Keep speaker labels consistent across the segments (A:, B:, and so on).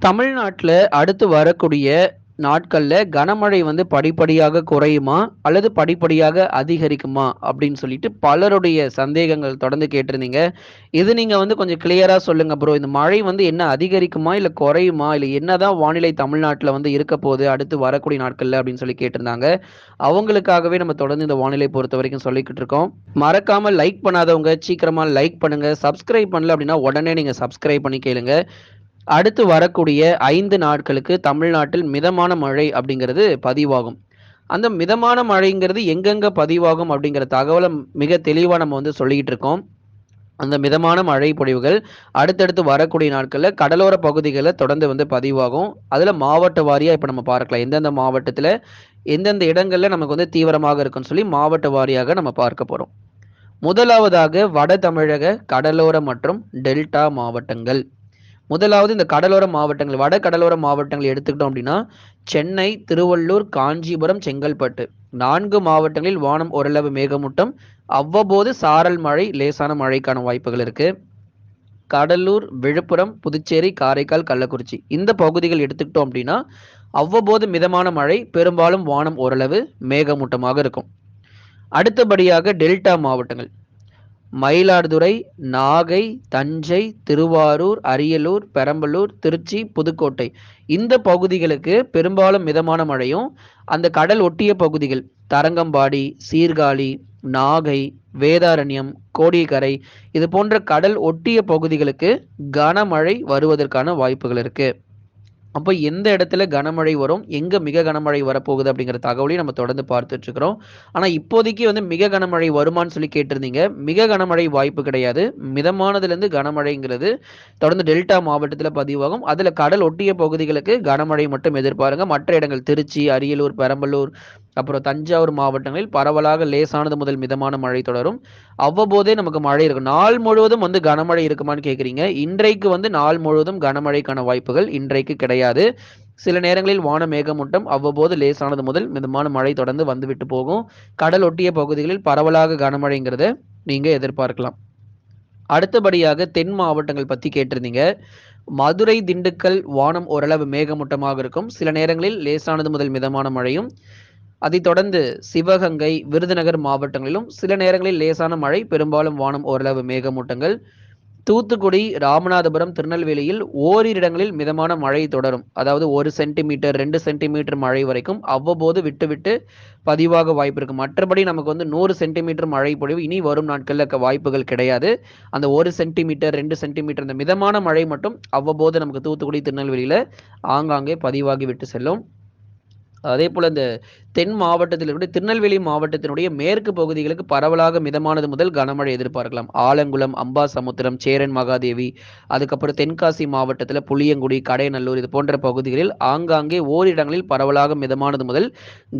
A: தமிழ்நாட்டில் அடுத்து வரக்கூடிய நாட்களில் கனமழை வந்து படிப்படியாக குறையுமா? அல்லது படிப்படியாக அதிகரிக்குமா? அப்படின்னு சொல்லிட்டு பலருடைய சந்தேகங்கள் தொடர்ந்து கேட்டிருந்தீங்க. இது நீங்கள் வந்து கொஞ்சம் கிளியராக சொல்லுங்க ப்ரோ இந்த மழை வந்து என்ன அதிகரிக்குமா? இல்லை குறையுமா? இல்லை என்னதான் வானிலை தமிழ்நாட்டில் வந்து இருக்க போகுது அடுத்து வரக்கூடிய நாட்களில் அப்படின்னு சொல்லி கேட்டிருந்தாங்க. அவங்களுக்காகவே நம்ம தொடர்ந்து இந்த வானிலை பொறுத்த வரைக்கும் சொல்லிக்கிட்டு இருக்கோம். மறக்காம லைக் பண்ணாதவங்க சீக்கிரமாக லைக் பண்ணுங்க. சப்ஸ்கிரைப் பண்ணல அப்படின்னா உடனே நீங்கள் சப்ஸ்கிரைப் பண்ணி கேளுங்க. அடுத்து வரக்கூடிய ஐந்து நாட்களுக்கு தமிழ்நாட்டில் மிதமான மழை அப்படிங்கிறது பதிவாகும். அந்த மிதமான மழைங்கிறது எங்கெங்கே பதிவாகும் அப்படிங்கிற தகவலை மிக தெளிவாக நம்ம வந்து சொல்லிக்கிட்டு இருக்கோம். அந்த மிதமான மழை பொழிவுகள் அடுத்தடுத்து வரக்கூடிய நாட்களில் கடலோர பகுதிகளில் தொடர்ந்து வந்து பதிவாகும். அதில் மாவட்ட வாரியாக இப்போ நம்ம பார்க்கலாம். எந்தெந்த மாவட்டத்தில் எந்தெந்த இடங்களில் நமக்கு வந்து தீவிரமாக இருக்குன்னு சொல்லி மாவட்ட வாரியாக நம்ம பார்க்க போகிறோம் முதலாவதாக வட தமிழக கடலோர மற்றும் டெல்டா மாவட்டங்கள். முதலாவது இந்த கடலோர மாவட்டங்கள் வட கடலோர மாவட்டங்கள் எடுத்துக்கிட்டோம் அப்படின்னா சென்னை திருவள்ளூர் காஞ்சிபுரம் செங்கல்பட்டு. நான்கு மாவட்டங்களில் வானம் ஓரளவு மேகமூட்டம். அவ்வப்போது சாரல் மழை லேசான மழைக்கான வாய்ப்புகள் இருக்கு. கடலூர் விழுப்புரம் புதுச்சேரி காரைக்கால் கள்ளக்குறிச்சி. இந்த பகுதிகள் எடுத்துக்கிட்டோம் அப்படின்னா அவ்வப்போது மிதமான மழை பெரும்பாலும் வானம் ஓரளவு மேகமூட்டமாக இருக்கும். அடுத்தபடியாக டெல்டா மாவட்டங்கள். மயிலாடுதுறை நாகை தஞ்சை திருவாரூர் அரியலூர் பெரம்பலூர் திருச்சி புதுக்கோட்டை. இந்த பகுதிகளுக்கு பெரும்பாலும் மிதமான மழையும் அந்த கடல் ஒட்டிய பகுதிகள் தரங்கம்பாடி சீர்காழி நாகை வேதாரண்யம் கோடியக்கரை இது போன்ற கடல் ஒட்டிய பகுதிகளுக்கு கனமழை வருவதற்கான வாய்ப்புகள் இருக்குது அப்போ எந்த இடத்துல கனமழை வரும் எங்கே மிக கனமழை வரப்போகுது அப்படிங்கிற தகவலையும் நம்ம தொடர்ந்து பார்த்துட்டு இருக்கிறோம். ஆனால் இப்போதைக்கு வந்து மிக கனமழை வருமானு சொல்லி கேட்டிருந்தீங்க. மிக கனமழை வாய்ப்பு கிடையாது. மிதமானதுலேருந்து கனமழைங்கிறது தொடர்ந்து டெல்டா மாவட்டத்தில் பதிவாகும். அதில் கடல் ஒட்டிய பகுதிகளுக்கு கனமழை மட்டும் எதிர்பாருங்க. மற்ற இடங்கள் திருச்சி அரியலூர் பெரம்பலூர் அப்புறம் தஞ்சாவூர் மாவட்டங்களில் பரவலாக லேசானது முதல் மிதமான மழை தொடரும். அவ்வப்போதே நமக்கு மழை இருக்கும் நாள் முழுவதும் வந்து கனமழை இருக்குமான்னு கேட்குறீங்க இன்றைக்கு வந்து நாள் முழுவதும் கனமழைக்கான வாய்ப்புகள் இன்றைக்கு கிடையாது. சில நேரங்களில் வான மேகமூட்டம் அவ்வப்போது லேசானது முதல் மிதமான மழை தொடர்ந்து வந்துவிட்டு போகும். கடல் ஒட்டிய பகுதிகளில் பரவலாக கனமழைங்கிறத நீங்கள் எதிர்பார்க்கலாம். அடுத்தபடியாக தென் மாவட்டங்கள் பற்றி கேட்டிருந்தீங்க. மதுரை திண்டுக்கல் வானம் ஓரளவு மேகமூட்டமாக இருக்கும். சில நேரங்களில் லேசானது முதல் மிதமான மழையும் அதைத் தொடர்ந்து சிவகங்கை விருதுநகர் மாவட்டங்களிலும் சில நேரங்களில் லேசான மழை பெரும்பாலும் வானம் ஓரளவு மேகமூட்டங்கள். தூத்துக்குடி ராமநாதபுரம் திருநெல்வேலியில் ஓரிரு இடங்களில் மிதமான மழை தொடரும். அதாவது ஒரு சென்டிமீட்டர் ரெண்டு சென்டிமீட்டர் மழை வரைக்கும் அவ்வப்போது விட்டு விட்டு பதிவாக வாய்ப்பு இருக்கு மற்றபடி நமக்கு வந்து நூறு சென்டிமீட்டர் மழை பொழிவு இனி வரும் நாட்களில் வாய்ப்புகள் கிடையாது. அந்த ஒரு சென்டிமீட்டர் ரெண்டு சென்டிமீட்டர் இந்த மிதமான மழை மட்டும் அவ்வப்போது நமக்கு தூத்துக்குடி திருநெல்வேலியில் ஆங்காங்கே பதிவாகி விட்டு செல்லும். அதே போல் இந்த தென் மாவட்டத்தில் இருக்கக்கூடிய திருநெல்வேலி மாவட்டத்தினுடைய மேற்கு பகுதிகளுக்கு பரவலாக மிதமானது முதல் கனமழை எதிர்பார்க்கலாம். ஆலங்குளம் அம்பா சமுத்திரம் சேரன் மகாதேவி அதுக்கப்புறம் தென்காசி மாவட்டத்தில் புளியங்குடி கடைநல்லூர் இது போன்ற பகுதிகளில் ஆங்காங்கே ஓரிடங்களில் பரவலாக மிதமானது முதல்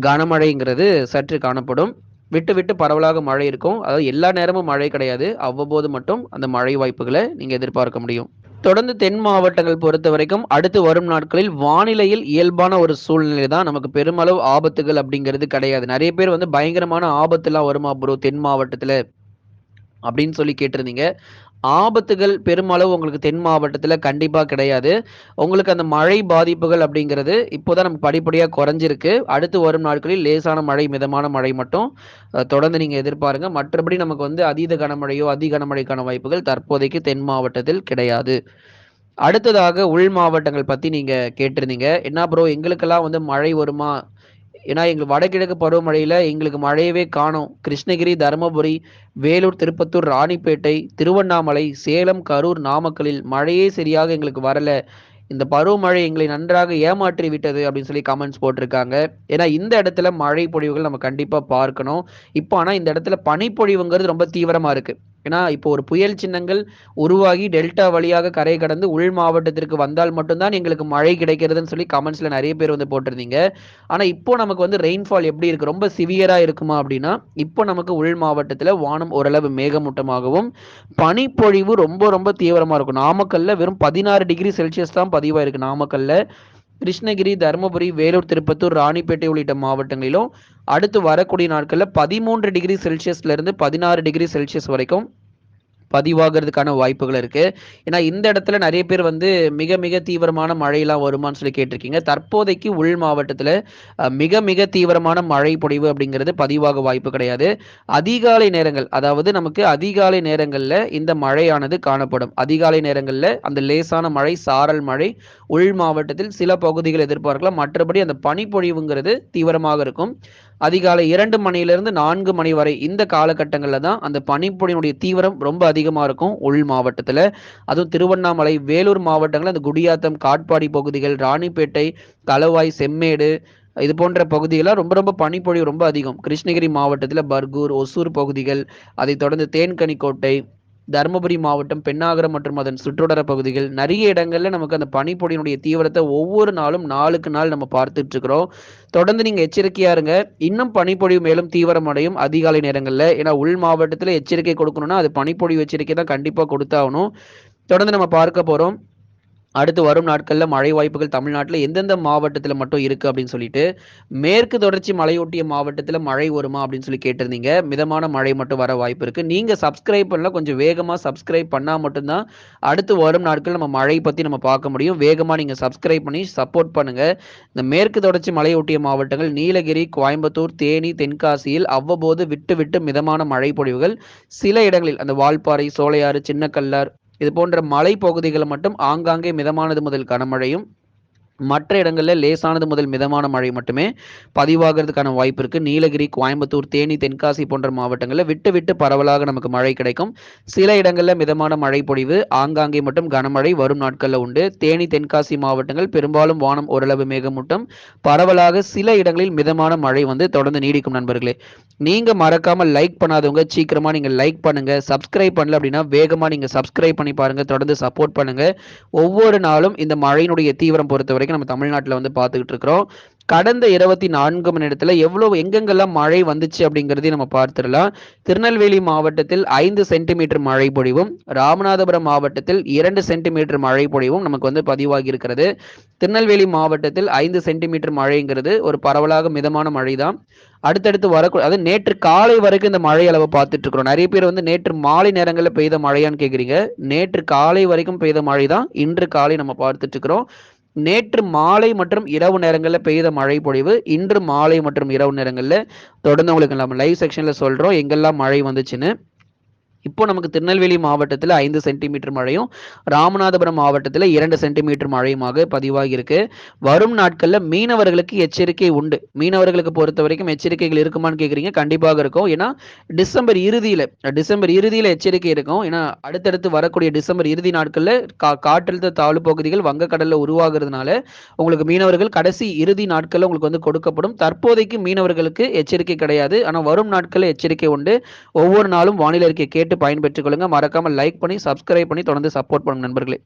A: கனமழைங்கிறது சற்று காணப்படும். விட்டு விட்டு பரவலாக மழை இருக்கும். அதாவது எல்லா நேரமும் மழை கிடையாது. அவ்வப்போது மட்டும் அந்த மழை வாய்ப்புகளை நீங்கள் எதிர்பார்க்க முடியும். தொடர்ந்து தென் மாவட்டங்கள் பொறுத்த வரைக்கும் அடுத்து வரும் நாட்களில் வானிலையில் இயல்பான ஒரு சூழ்நிலை தான் நமக்கு பெருமளவு ஆபத்துகள் அப்படிங்கிறது கிடையாது. நிறைய பேர் வந்து பயங்கரமான ஆபத்துலாம் வருமா ப்ரோ தென் மாவட்டத்தில்? அப்படின்னு சொல்லி கேட்டிருந்தீங்க. ஆபத்துகள் பெருமளவு உங்களுக்கு தென் மாவட்டத்தில் கண்டிப்பாக கிடையாது. உங்களுக்கு அந்த மழை பாதிப்புகள் அப்படிங்கிறது இப்போதான் நமக்கு படிப்படியாக குறைஞ்சிருக்கு. அடுத்து வரும் நாட்களில் லேசான மழை மிதமான மழை மட்டும் தொடர்ந்து நீங்கள் எதிர்பாருங்க. மற்றபடி நமக்கு வந்து அதீத கனமழையோ அதி கனமழைக்கான வாய்ப்புகள் தற்போதைக்கு தென் மாவட்டத்தில் கிடையாது. அடுத்ததாக உள் மாவட்டங்கள் பற்றி நீங்கள் கேட்டிருந்தீங்க. என்ன ப்ரோ எங்களுக்கெல்லாம் வந்து மழை வருமா? ஏன்னா எங்களுக்கு வடகிழக்கு பருவமழையில் எங்களுக்கு மழையவே காணும். கிருஷ்ணகிரி தருமபுரி வேலூர் திருப்பத்தூர் ராணிப்பேட்டை திருவண்ணாமலை சேலம் கரூர் நாமக்கலில் மழையே சரியாக எங்களுக்கு வரல. இந்த பருவமழை எங்களை நன்றாக ஏமாற்றி விட்டது அப்படின்னு சொல்லி கமெண்ட்ஸ் போட்டிருக்காங்க. ஏன்னா இந்த இடத்துல மழை பொழிவுகள் நம்ம கண்டிப்பாக பார்க்கணும். இப்போ ஆனால் இந்த இடத்துல பனிப்பொழிவுங்கிறது ரொம்ப தீவிரமாக இருக்குது ஏன்னா இப்போ ஒரு புயல் சின்னங்கள் உருவாகி டெல்டா வழியாக கரை கடந்து உள் மாவட்டத்திற்கு வந்தால் மட்டும்தான் எங்களுக்கு மழை கிடைக்கிறதுன்னு சொல்லி கமெண்ட்ஸ்ல நிறைய பேர் வந்து போட்டிருந்தீங்க. ஆனா இப்போ நமக்கு வந்து ரெயின்ஃபால் எப்படி இருக்கு? ரொம்ப சிவியரா இருக்குமா அப்படின்னா இப்போ நமக்கு உள் மாவட்டத்துல வானம் ஓரளவு மேகமூட்டமாகவும் பனிப்பொழிவு ரொம்ப ரொம்ப தீவிரமா இருக்கும். நாமக்கல்ல வெறும் பதினாறு டிகிரி செல்சியஸ் தான் பதிவாயிருக்கு நாமக்கல்ல. கிருஷ்ணகிரி தருமபுரி வேலூர் திருப்பத்தூர் ராணிப்பேட்டை உள்ளிட்ட மாவட்டங்களிலும் அடுத்து வரக்கூடிய நாட்களில் பதிமூன்று டிகிரி செல்சியஸ்ல இருந்து பதினாறு டிகிரி செல்சியஸ் வரைக்கும் பதிவாகிறதுக்கான வாய்ப்புகள் இருக்கு. ஏன்னா இந்த இடத்துல நிறைய பேர் வந்து மிக மிக தீவிரமான மழையெல்லாம் வருமான்னு சொல்லி கேட்டிருக்கீங்க. தற்போதைக்கு உள் மாவட்டத்தில் மிக மிக தீவிரமான மழை பொழிவு அப்படிங்கிறது பதிவாக வாய்ப்பு கிடையாது. அதிகாலை நேரங்கள் அதாவது நமக்கு அதிகாலை நேரங்களில் இந்த மழையானது காணப்படும். அதிகாலை நேரங்களில் அந்த லேசான மழை சாரல் மழை உள் மாவட்டத்தில் சில பகுதிகள் எதிர்பார்க்கலாம். மற்றபடி அந்த பனிப்பொழிவுங்கிறது தீவிரமாக இருக்கும். அதிகாலை இரண்டு மணியிலிருந்து நான்கு மணி வரை இந்த காலகட்டங்களில் தான் அந்த பனிப்பொழியினுடைய தீவிரம் ரொம்ப அதிகமாக இருக்கும். உள் மாவட்டத்தில். அதுவும் திருவண்ணாமலை வேலூர் மாவட்டங்களில் அந்த குடியாத்தம் காட்பாடி பகுதிகள் ராணிப்பேட்டை தலவாய் செம்மேடு இது போன்ற பகுதிகளாக ரொம்ப ரொம்ப பனிப்பொழிவு ரொம்ப அதிகம். கிருஷ்ணகிரி மாவட்டத்தில் பர்கூர் ஒசூர் பகுதிகள் அதைத் தொடர்ந்து தேன்கனிக்கோட்டை தருமபுரி மாவட்டம் பெண்ணாகரம் மற்றும் அதன் சுற்றுவட்டார பகுதிகள் நிறைய இடங்கள்ல நமக்கு அந்த பனிப்பொடியினுடைய தீவிரத்தை ஒவ்வொரு நாளும் நாளுக்கு நாள் நம்ம பார்த்துட்டு இருக்கிறோம். தொடர்ந்து நீங்க எச்சரிக்கையா இருங்க. இன்னும் பனிப்பொழிவு மேலும் தீவிரமடையும் அதிகாலை நேரங்கள்ல. ஏன்னா உள் மாவட்டத்துல எச்சரிக்கை கொடுக்கணும்னா அது பனிப்பொழிவு எச்சரிக்கை தான் கண்டிப்பா கொடுத்தாகணும். தொடர்ந்து நம்ம பார்க்க போறோம். அடுத்து வரும் நாட்களில் மழை வாய்ப்புகள் தமிழ்நாட்டில் எந்தெந்த மாவட்டத்தில் மட்டும் இருக்குது அப்படின்னு சொல்லிட்டு மேற்கு தொடர்ச்சி மலையொட்டிய மாவட்டத்தில் மழை வருமா அப்படின்னு சொல்லி கேட்டிருந்தீங்க. மிதமான மழை மட்டும் வர வாய்ப்பு இருக்குது நீங்கள் சப்ஸ்கிரைப் பண்ணலாம் கொஞ்சம் வேகமாக சப்ஸ்கிரைப் பண்ணால் மட்டும்தான் அடுத்து வரும் நாட்கள் நம்ம மழை பற்றி நம்ம பார்க்க முடியும். வேகமாக நீங்கள் சப்ஸ்கிரைப் பண்ணி சப்போர்ட் பண்ணுங்கள் இந்த மேற்கு தொடர்ச்சி மலையொட்டிய மாவட்டங்கள் நீலகிரி கோயம்புத்தூர் தேனி தென்காசியில் அவ்வப்போது விட்டு விட்டு மிதமான மழை பொழிவுகள் சில இடங்களில் அந்த வால்பாறை சோலையாறு சின்னக்கல்லார் இது போன்ற மலை பகுதிகளில் மட்டும் ஆங்காங்கே மிதமானது முதல் கனமழையும் மற்ற இடங்களில் லேசானது முதல் மிதமான மழை மட்டுமே பதிவாகிறதுக்கான வாய்ப்பு இருக்குது நீலகிரி கோயம்புத்தூர் தேனி தென்காசி போன்ற மாவட்டங்களில் விட்டு விட்டு பரவலாக நமக்கு மழை கிடைக்கும். சில இடங்களில் மிதமான மழை பொழிவு ஆங்காங்கே மட்டும் கனமழை வரும் நாட்களில் உண்டு. தேனி தென்காசி மாவட்டங்கள் பெரும்பாலும் வானம் ஓரளவு மேகமூட்டம். பரவலாக சில இடங்களில் மிதமான மழை வந்து தொடர்ந்து நீடிக்கும் நண்பர்களே. நீங்கள் மறக்காமல் லைக் பண்ணாதவங்க சீக்கிரமாக நீங்கள் லைக் பண்ணுங்கள் சப்ஸ்கிரைப் பண்ணல அப்படின்னா வேகமாக நீங்கள் சப்ஸ்கிரைப் பண்ணி பாருங்கள் தொடர்ந்து சப்போர்ட் பண்ணுங்கள் ஒவ்வொரு நாளும் இந்த மழையினுடைய தீவிரம் பொறுத்தவரை வரைக்கும் நம்ம தமிழ்நாட்டில் வந்து பார்த்துக்கிட்டு இருக்கிறோம். கடந்த இருபத்தி நான்கு மணி நேரத்தில் எவ்வளவு எங்கெங்கெல்லாம் மழை வந்துச்சு அப்படிங்கிறதையும் நம்ம பார்த்துடலாம். திருநெல்வேலி மாவட்டத்தில் ஐந்து சென்டிமீட்டர் மழை பொழிவும் ராமநாதபுரம் மாவட்டத்தில் இரண்டு சென்டிமீட்டர் மழை பொழிவும் நமக்கு வந்து பதிவாகி இருக்கிறது. திருநெல்வேலி மாவட்டத்தில் ஐந்து சென்டிமீட்டர் மழைங்கிறது ஒரு பரவலாக மிதமான மழை தான் அடுத்தடுத்து வரக்கூடிய அது நேற்று காலை வரைக்கும் இந்த மழை அளவை பார்த்துட்டு இருக்கிறோம். நிறைய பேர் வந்து நேற்று மாலை நேரங்களில் பெய்த மழையான்னு கேட்குறீங்க நேற்று காலை வரைக்கும் பெய்த மழை தான் இன்று காலை நம்ம பார்த்துட்டு இருக்கிறோம். நேற்று மாலை மற்றும் இரவு நேரங்களில் பெய்த மழை பொழிவு இன்று மாலை மற்றும் இரவு நேரங்களில் தொடர்ந்து உங்களுக்கு நம்ம லைவ் செக்ஷனில் சொல்கிறோம் எங்கெல்லாம் மழை வந்துச்சுன்னு. இப்போ நமக்கு திருநெல்வேலி மாவட்டத்தில் ஐந்து சென்டிமீட்டர் மழையும் ராமநாதபுரம் மாவட்டத்தில் இரண்டு சென்டிமீட்டர் மழையுமாக பதிவாகி இருக்கு வரும் நாட்களில் மீனவர்களுக்கு எச்சரிக்கை உண்டு. மீனவர்களுக்கு பொறுத்த வரைக்கும் எச்சரிக்கைகள் இருக்குமான்னு கேட்குறீங்க கண்டிப்பாக இருக்கும். ஏன்னா டிசம்பர் இறுதியில் டிசம்பர் இறுதியில் எச்சரிக்கை இருக்கும். ஏன்னா அடுத்தடுத்து வரக்கூடிய டிசம்பர் இறுதி நாட்களில் கா காற்றழுத்த தாழ்வு பகுதிகள் வங்கக்கடலில் உருவாகிறதுனால உங்களுக்கு மீனவர்கள் கடைசி இறுதி நாட்களில் உங்களுக்கு வந்து கொடுக்கப்படும். தற்போதைக்கு மீனவர்களுக்கு எச்சரிக்கை கிடையாது. ஆனால் வரும் நாட்களில் எச்சரிக்கை உண்டு. ஒவ்வொரு நாளும் வானிலை அறிக்கை கேட்டு பயன்பெற்றுக் கொள்ளுங்க மறக்காம லைக் பண்ணி சப்ஸ்கிரைப் பண்ணி தொடர்ந்து சப்போர்ட் பண்ணும் நண்பர்களே.